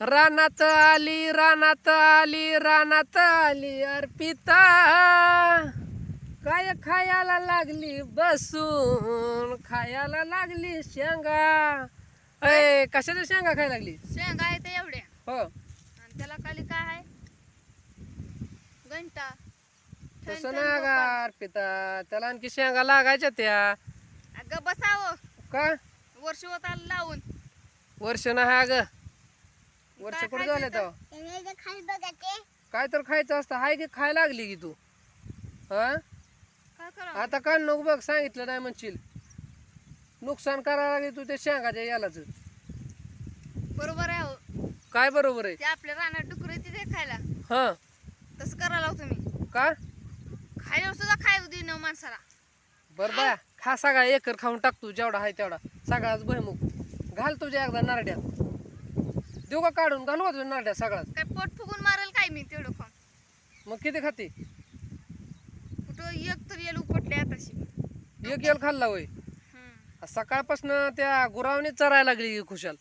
रानात आली रानात आली रानात आली अर्पिता. काय खायला लागली बसून? खायला लागली शेंगा. अय कशाच्या शेंगा खायला लागली? शेंगा आहे ते एवढ्या. हो. आणि त्याला खाली काय आहे? घंटा. तसं ना गा अर्पिता. त्याला आणखी शेंगा लागायच्या त्या. अगं बसावं. का? वर्ष होत आलं लावून. वर्ष ना हा ग वर्ष कुठे झाले तर? तर खाली बघायचे काय तर खायचं असतं. हाय की खायला लागली की तू? हा? आता काय नको बघ सांगितलं नाही म्हणशील. नुकसान करायला लागली तू ते शेंगाच्या यालाच. बरोबर आहे हो. काय बरोबर आहे? ते आपल्या रानात डुकर येते ते खायला. हा. तसं करायला लावतो मी. का? खायला सुद्धा खायला दे न माणसाला. बर बाया. खा सगळा एकर खाऊन टाक तू जेवढा आहे तेवढा. सगळाच भयमुख घाल तुझ्या एकदा नारड्यात देऊ का काढून घालू तुझ्या नारड्यात सगळाच काय पोट फुगून मारेल काय मी तेवढं खाऊन? मग किती खाते? कुठं एक तर येल उपटले आताशी. एक येल खाल्ला हम्म. सकाळपासून त्या गुरावने चरायला लागली खुशाल.